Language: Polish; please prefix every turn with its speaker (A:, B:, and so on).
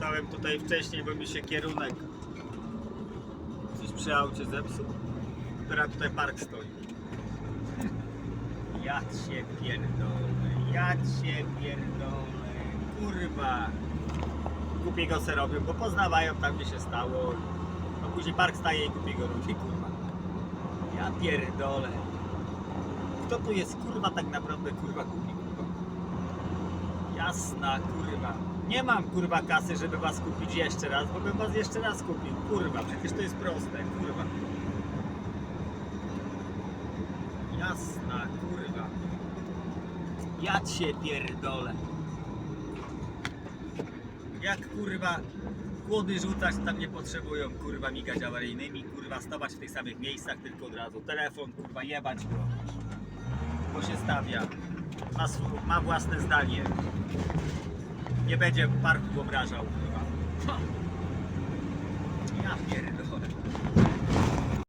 A: Stałem tutaj wcześniej, bo mi się kierunek coś przy aucie zepsuł. Teraz tutaj park stoi. Ja cię pierdolę, ja cię pierdolę, kurwa. Kupię go se robią, bo poznawają tam gdzie się stało. A później park staje i kupię go robię, kurwa. Ja pierdolę. Kto tu jest kurwa tak naprawdę kurwa kupi kurwa? Jasna kurwa. Nie mam kurwa kasy, żeby was kupić jeszcze raz, bo bym was jeszcze raz kupił. Kurwa, przecież to jest proste, kurwa. Jasna kurwa. Ja cię pierdolę. Jak kurwa kłody rzucać tam nie potrzebują kurwa migać awaryjnymi, kurwa stawać w tych samych miejscach tylko od razu. Telefon kurwa jebać go. Bo się stawia. Ma, ma własne zdanie. Nie będzie parku obrażał kurwa.